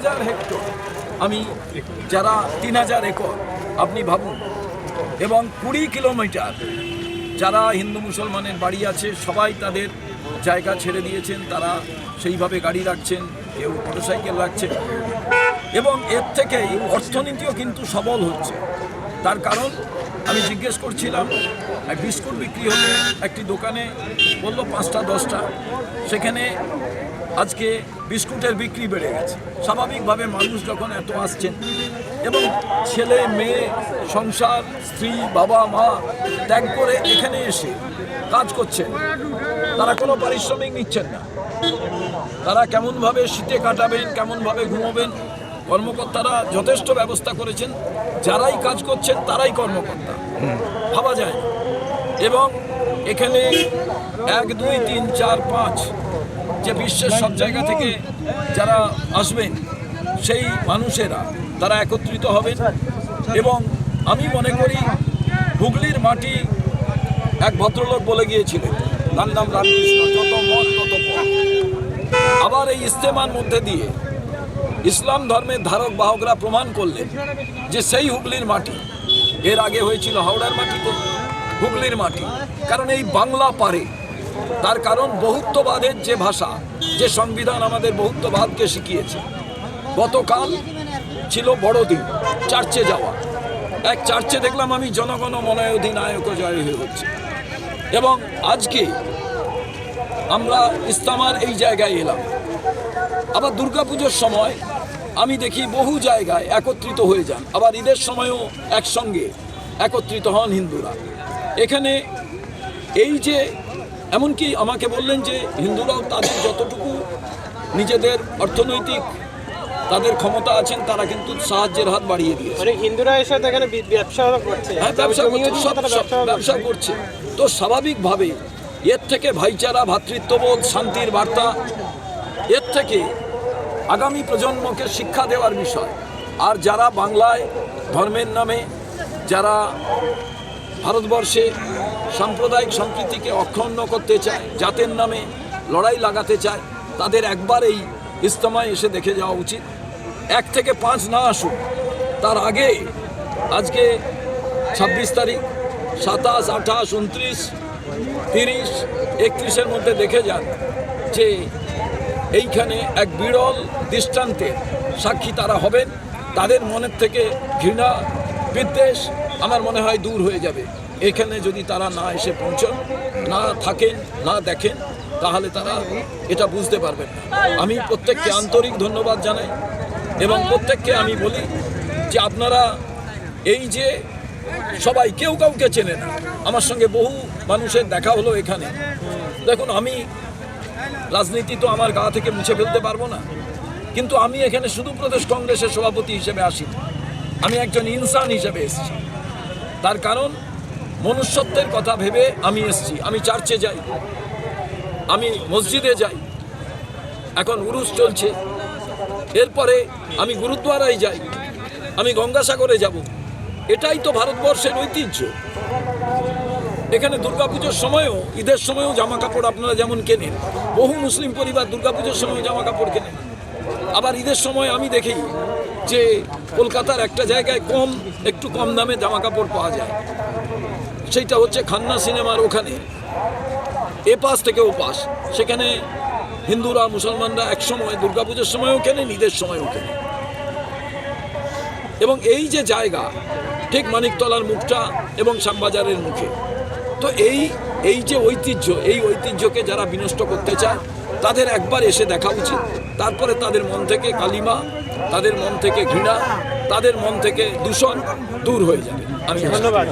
হাজার হেক্টর। আমি যারা তিন হাজার একর, আপনি ভাবুন, এবং কুড়ি কিলোমিটার যারা হিন্দু মুসলমানের বাড়ি আছে, সবাই তাদের জায়গা ছেড়ে দিয়েছেন, তারা সেইভাবে গাড়ি রাখছেন, কেউ মোটরসাইকেল রাখছেন। এবং এর থেকেই অর্থনীতিও কিন্তু সবল হচ্ছে। তার কারণ আমি জিজ্ঞেস করছিলাম এক বিস্কুট বিক্রি হলে একটি দোকানে বলল পাঁচটা, দশটা। সেখানে আজকে বিস্কুটের বিক্রি বেড়ে গেছে। স্বাভাবিকভাবে মানুষ যখন এত আসছেন এবং ছেলে, মেয়ে, সংসার, স্ত্রী, বাবা, মা ত্যাগ করে এখানে এসে কাজ করছেন, তারা কোনো পারিশ্রমিক নিচ্ছেন না। তারা কেমনভাবে শীতে কাটাবেন, কেমনভাবে ঘুমোবেন, কর্মকর্তারা যথেষ্ট ব্যবস্থা করেছেন। যারাই কাজ করছেন তারাই কর্মকর্তা। ভাবা যায়। এবং এখানে এক, দুই, তিন, চার, পাঁচ, যে বিশ্বের সব জায়গা থেকে যারা আসবেন, সেই মানুষেরা তারা একত্রিত হবেন এবং আমি মনে করি হুগলির মাটি এক ভদ্রলোক বলে গিয়েছিলেন। তার নাম রামকৃষ্ণ, যত আবার এই ইস্তেমার মধ্যে দিয়ে ইসলাম ধর্মের ধারক বাহকরা প্রমাণ করলেন যে সেই হুগলির মাটি, এর আগে হয়েছিল হাওড়ার মাটি হুগলির মাটি, কারণ এই বাংলা পারে। তার কারণ বহুত্ববাদের যে ভাষা, যে সংবিধান আমাদের বহুত্ববাদকে শিখিয়েছে। গতকাল ছিল বড়দিন, চার্চে যাওয়া। এক চার্চে দেখলাম আমি জনগণ মনয় অধিনায়ক জয় হয়ে হচ্ছে। এবং আজকে আমরা ইস্তামার এই জায়গায় এলাম। আবার দুর্গাপুজোর সময় আমি দেখি বহু জায়গায় একত্রিত হয়ে যান। আবার ঈদের সময়ও একসঙ্গে একত্রিত হন হিন্দুরা। এখানে এই যে এমনকি আমাকে বললেন যে হিন্দুরাও তাদের যতটুকু নিজেদের অর্থনৈতিক তাদের ক্ষমতা আছেন তারা কিন্তু সাহায্যের হাত বাড়িয়ে দিয়েছে। মানে হিন্দুরা এসে তো এখানে ব্যবসা করছে। হ্যাঁ ব্যবসা করছে ব্যবসা করছে। তো স্বাভাবিকভাবে এর থেকে ভাইচারা ভ্রাতৃত্ববোধ শান্তির বার্তা এর থেকে আগামী প্রজন্মকে শিক্ষা দেওয়ার বিষয়। আর যারা বাংলায় ধর্মের নামে যারা ভারতবর্ষে সাম্প্রদায়িক সম্প্রীতিকে অক্ষুণ্ণ করতে চায়, জাতের নামে লড়াই লাগাতে চায়, তাদের একবার এই ইস্তমায় এসে দেখে যাওয়া উচিত। এক থেকে পাঁচ না আসুক, তার আগে আজকে ছাব্বিশ তারিখ, সাতাশ, আঠাশ, উনত্রিশ, তিরিশ, একত্রিশের মধ্যে দেখে যান যে এইখানে এক বিরল দৃষ্টান্তের সাক্ষী তারা হবেন। তাদের মনের থেকে ঘৃণা, বিদ্বেষ আমার মনে হয় দূর হয়ে যাবে। এখানে যদি তারা না এসে পৌঁছন, না থাকেন, না দেখেন, তাহলে তারা এটা বুঝতে পারবেন আমি প্রত্যেককে আন্তরিক ধন্যবাদ জানাই এবং প্রত্যেককে আমি বলি যে আপনারা এই যে সবাই কেউ কাউকে চেনে না, আমার সঙ্গে বহু মানুষের দেখা হলো এখানে। দেখুন, আমি রাজনীতি তো আমার গা থেকে মুছে ফেলতে পারব না, কিন্তু আমি এখানে শুধু প্রদেশ কংগ্রেসের সভাপতি হিসেবে আসি। আমি একজন ইনসান হিসেবে এসেছি। তার কারণ, মনুষ্যত্বের কথা ভেবে আমি এসেছি। আমি চার্চে যাই। আমি মসজিদে যাই। এখন উরুস চলছে। এরপরে আমি গুরুদ্বারায় যাই। আমি গঙ্গাসাগরে যাব। এটাই তো ভারতবর্ষের ঐতিহ্য। এখানে দুর্গাপুজোর সময়ও, ঈদের সময়ও জামা কাপড় আপনারা যেমন কেনেন, বহু মুসলিম পরিবার দুর্গাপুজোর সময় জামা কাপড় কেনেন। আবার ঈদের সময় আমি দেখি যে কলকাতার একটা জায়গায় কম, একটু কম দামে জামা কাপড় পাওয়া যায়। সেইটা হচ্ছে খান্না সিনেমার ওখানে। এ পাশ থেকে ও পাশ। সেখানে হিন্দুরা, মুসলমানরা একসময়, দুর্গাপুজোর সময়ও কেনেন ঈদের সময়ও কেনে। এবং এই যে জায়গা, ঠিক মানিকতলার মুখটা এবং শ্যামবাজারের মুখে। তো এই এই যে ঐতিহ্য, এই ঐতিহ্যকে যারা বিনষ্ট করতে চায়, তাদের একবার এসে দেখা উচিত। তারপরে তাদের মন থেকে কালিমা তাদের মন থেকে ঘৃণা তাদের মন থেকে দূষণ দূর হয়ে যাবে। আমি ধন্যবাদ।